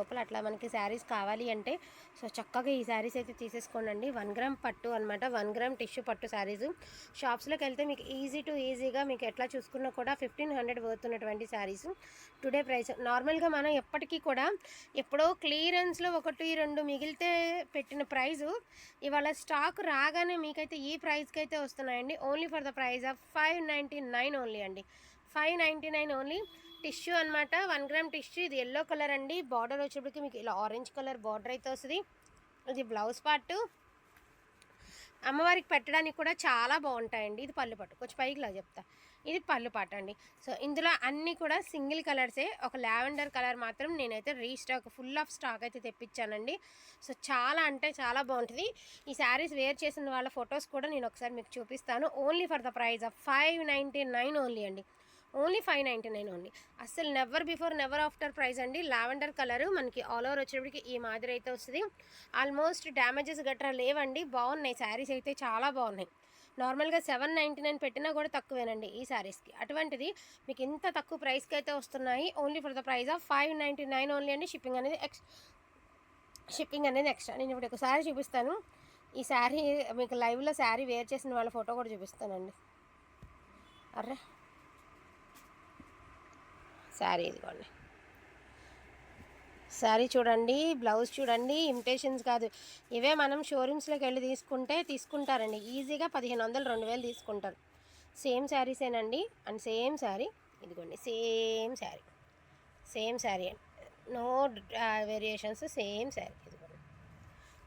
లోపల అట్లా మనకి శారీస్ కావాలి అంటే సో చక్కగా ఈ శారీస్ అయితే తీసేసుకోండి వన్ గ్రామ్ పట్టు అనమాట వన్ గ్రామ్ టిష్యూ పట్టు శారీస్. షాప్స్లోకి వెళ్తే మీకు ఈజీ టు ఈజీగా మీకు ఎట్లా చూసుకున్నా కూడా ఫిఫ్టీన్ హండ్రెడ్ ఉన్నటువంటి శారీస్. Today price. నార్మల్గా మనం ఎప్పటికీ కూడా ఎప్పుడో క్లియరెన్స్లో ఒకటి రెండు మిగిలితే పెట్టిన ప్రైజు ఇవాళ స్టాక్ రాగానే మీకైతే ఈ ప్రైస్కి అయితే వస్తున్నాయండి. Only for the price of five ninety nine only అండి. Five ninety nine only. Tissue అనమాట వన్ గ్రామ్ టిష్యూ. ఇది ఎల్లో కలర్ అండి. బార్డర్ వచ్చేప్పటికి మీకు ఇలా ఆరెంజ్ కలర్ బార్డర్ అయితే వస్తుంది. ఇది బ్లౌజ్ పార్ట్. అమ్మవారికి పెట్టడానికి కూడా చాలా బాగుంటాయండి. ఇది పళ్ళు పట్టు కొంచెం పైకి ఇలా చెప్తా. ఇది పళ్ళు పాట అండి. సో ఇందులో అన్నీ కూడా సింగిల్ కలర్సే ఒక లావెండర్ కలర్ మాత్రం నేనైతే రీస్టాక్ ఫుల్ ఆఫ్ స్టాక్ అయితే తెప్పించానండి. సో చాలా అంటే చాలా బాగుంటుంది. ఈ శారీస్ వేర్ చేసిన వాళ్ళ ఫొటోస్ కూడా నేను ఒకసారి మీకు చూపిస్తాను. Only for the price of five ninety nine only అండి. Only five ninety nine only. అసలు never before never after price అండి. లావెండర్ కలర్ మనకి ఆల్ ఓవర్ వచ్చేటప్పటికి ఈ మాదిరి అయితే వస్తుంది. ఆల్మోస్ట్ డ్యామేజెస్ గట్రా లేవండి. బాగున్నాయి. శారీస్ అయితే చాలా బాగున్నాయి. నార్మల్గా సెవెన్ నైంటీ నైన్ పెట్టినా కూడా తక్కువేనండి ఈ శారీస్కి అటువంటిది మీకు ఇంత తక్కువ ప్రైస్కి అయితే వస్తున్నాయి. Only for the price of five ninety nine only అండి. షిప్పింగ్ అనేది ఎక్స్ షిప్పింగ్ అనేది ఎక్స్ట్రా నేను ఇప్పుడు ఒకసారి చూపిస్తాను. ఈ శారీ మీకు లైవ్లో శారీ వేర్ చేసిన వాళ్ళ ఫోటో కూడా చూపిస్తానండి. అర్రే. శారీ ఇదిగోండి. శారీ చూడండి బ్లౌజ్ చూడండి ఇమిటేషన్స్ కాదు. ఇవే మనం షోరూమ్స్లోకి వెళ్ళి తీసుకుంటే తీసుకుంటారండి. ఈజీగా పదిహేను వందలు రెండు వేలు తీసుకుంటారు. సేమ్ శారీసేనండి. అండ్ సేమ్ శారీ ఇదిగోండి సేమ్ శారీ. సేమ్ శారీ అండి. నో వేరియేషన్స్ సేమ్ శారీ ఇదిగోండి.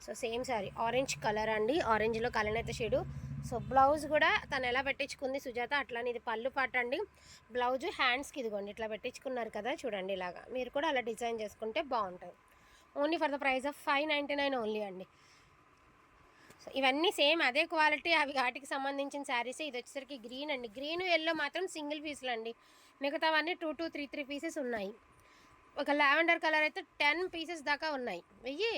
So same sari. Orange colour అండి. ఆరెంజ్లో కలనేత షేడు సో బ్లౌజ్ కూడా తను ఎలా పెట్టించుకుంది సుజాత అట్లానే ఇది పళ్ళు పాట అండి. బ్లౌజ్ హ్యాండ్స్కి ఇదిగోండి ఇట్లా పెట్టించుకున్నారు కదా చూడండి ఇలాగా. మీరు కూడా అలా డిజైన్ చేసుకుంటే బాగుంటుంది. Only for the price of five ninety nine only అండి. సో ఇవన్నీ సేమ్ అదే క్వాలిటీ అవి వాటికి సంబంధించిన శారీస్ ఇది వచ్చేసరికి గ్రీన్ అండి. గ్రీన్ ఎల్లో మాత్రం సింగిల్ పీసులు అండి. మిగతావన్నీ two two three three pieces ఉన్నాయి. ఒక లావెండర్ కలర్ అయితే టెన్ పీసెస్ దాకా ఉన్నాయి. వెయ్యి?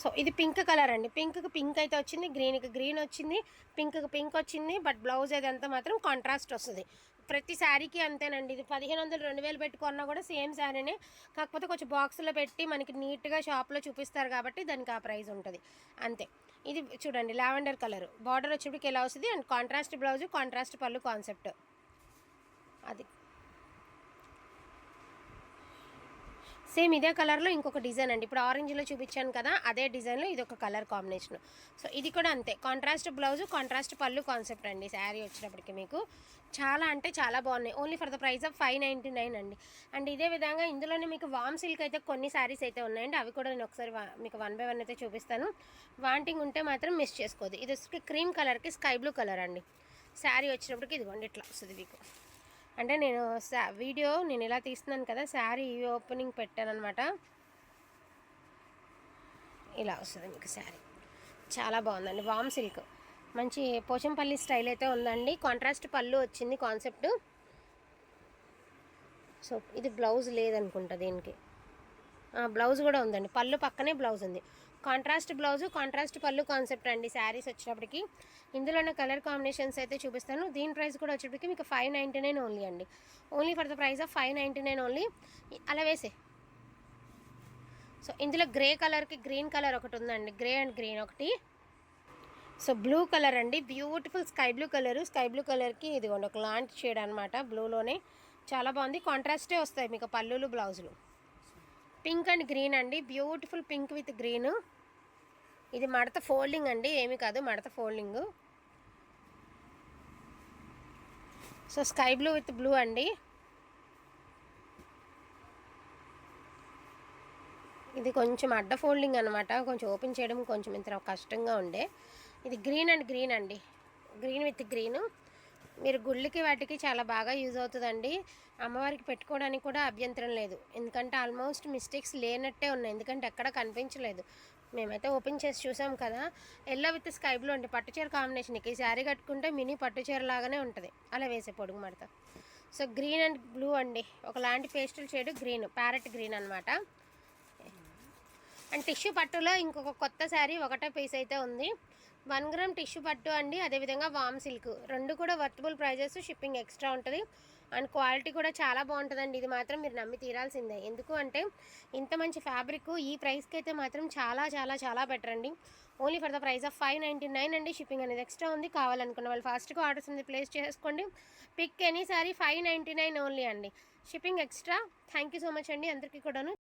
సో ఇది పింక్ కలర్ అండి. పింక్కి పింక్ అయితే వచ్చింది గ్రీన్కి గ్రీన్ వచ్చింది పింక్కి పింక్ వచ్చింది బట్ బ్లౌజ్ అదంతా మాత్రం కాంట్రాస్ట్ వస్తుంది. ప్రతి శారీకి అంతేనండి. ఇది పదిహేను వందలు రెండు వేలు పెట్టుకున్నా కూడా సేమ్ శారీనే. కాకపోతే కొంచెం బాక్స్లో పెట్టి మనకి నీట్గా షాప్లో చూపిస్తారు కాబట్టి దానికి ఆ ప్రైస్ ఉంటుంది. అంతే. ఇది చూడండి లావెండర్ కలర్. బార్డర్ వచ్చేప్పటికి ఎలా వస్తుంది? And contrast blouse contrast pallu concept. అది. సేమ్ ఇదే కలర్లో ఇంకొక డిజైన్ అండి. ఇప్పుడు ఆరెంజ్లో చూపించాను కదా అదే డిజైన్లో ఇది ఒక కలర్ కాంబినేషన్. సో ఇది కూడా అంతే. Contrast blouse contrast pallu concept అండి శారీ వచ్చినప్పటికి మీకు. చాలా అంటే చాలా బాగున్నాయి. Only for the price of five ninety nine అండి. అండ్ ఇదే విధంగా ఇందులోనే మీకు వామ్ సిల్క్ అయితే కొన్ని శారీస్ అయితే ఉన్నాయండి. అవి కూడా నేను ఒకసారి మీకు వన్ బై వన్ అయితే చూపిస్తాను. వాంటింగ్ ఉంటే మాత్రం మిస్ చేసుకోవద్దు ఇది క్రీమ్ కలర్కి స్కై బ్లూ కలర్ అండి. శారీ వచ్చినప్పటికి ఇదిగోండి ఇట్లా వస్తుంది మీకు. అంటే నేను వీడియో నేను ఇలా తీస్తున్నాను కదా శారీ ఓపెనింగ్ పెట్టాను అనమాట ఇలా వస్తుంది మీకు శారీ. చాలా బాగుందండి వామ్ సిల్క్. మంచి పోచంపల్లి స్టైల్ అయితే ఉందండి. కాంట్రాస్ట్ పళ్ళు వచ్చింది కాన్సెప్ట్. సో ఇది బ్లౌజ్ లేదనుకుంటా దీనికి. బ్లౌజ్ కూడా ఉందండి. పళ్ళు పక్కనే బ్లౌజ్ ఉంది. Contrast blouse contrast pallu concept అండి శారీస్ వచ్చినప్పటికి ఇందులోనే కలర్ కాంబినేషన్స్ అయితే చూపిస్తాను. దీని ప్రైస్ కూడా వచ్చేప్పటికి మీకు ఫైవ్ నైంటీ నైన్ ఓన్లీ అండి. Only for the price of five ninety nine only. అలా వేసే. సో ఇందులో గ్రే కలర్కి గ్రీన్ కలర్ ఒకటి ఉందండి. గ్రే అండ్ గ్రీన్ ఒకటి. సో బ్లూ కలర్ అండి. Beautiful sky blue colour. Sky blue కలర్కి ఇదిగోండి ఒక లాంటి షేడ్ అనమాట బ్లూలోనే. చాలా బాగుంది. కాంట్రాస్టే వస్తాయి మీకు పళ్ళులు బ్లౌజులు. పింక్ అండ్ గ్రీన్ అండి. Beautiful pink with green. ఇది మడత ఫోల్డింగ్ అండి ఏమి కాదు మడత folding. So sky blue with blue అండి. ఇది కొంచెం అడ్డ ఫోల్డింగ్ అనమాట కొంచెం ఓపెన్ చేయడం కొంచెం ఇంత కష్టంగా ఉండే. ఇది గ్రీన్ అండ్ గ్రీన్ అండి గ్రీన్ విత్ గ్రీన్. మీరు గుళ్ళకి వాటికి చాలా బాగా యూజ్ అవుతుందండి. అమ్మవారికి పెట్టుకోవడానికి కూడా అభ్యంతరం లేదు ఎందుకంటే ఆల్మోస్ట్ మిస్టేక్స్ లేనట్టే ఉన్నాయి ఎందుకంటే ఎక్కడ కనిపించలేదు. మేమైతే ఓపెన్ చేసి చూసాం కదా. ఎల్లో విత్ స్కై బ్లూ అండి. పట్టుచీర కాంబినేషన్కి ఈ శారీ కట్టుకుంటే మినీ పట్టుచీర లాగానే ఉంటుంది. అలా వేసే పొడుగు మడత. సో గ్రీన్ అండ్ బ్లూ అండి. ఒకలాంటి pastel shade green parrot green అనమాట అండ్ టిష్యూ పట్టులో ఇంకొక కొత్త శారీ ఒకటే పీస్ అయితే ఉంది. వన్ గ్రామ్ టిష్యూ పట్టు అండి అదేవిధంగా వామ్ సిల్క్. రెండు కూడా వర్తబుల్ ప్రైజెస్ షిప్పింగ్ ఎక్స్ట్రా ఉంటుంది. అండ్ క్వాలిటీ కూడా చాలా బాగుంటుందండి. ఇది మాత్రం మీరు నమ్మి తీరాల్సిందే. ఎందుకు అంటే ఇంత మంచి ఫ్యాబ్రిక్ ఈ ప్రైస్కి అయితే మాత్రం చాలా చాలా చాలా బెటర్ అండి. Only for the price of five ninety nine అండి. షిప్పింగ్ అనేది ఎక్స్ట్రా ఉంది. కావాలనుకున్న వాళ్ళు ఫాస్ట్గా ఆర్డర్స్ ఉంది ప్లేస్ చేసుకోండి. Pick any sari five ninety nine only అండి. Shipping extra. Thank you so much అండి అందరికీ కూడాను.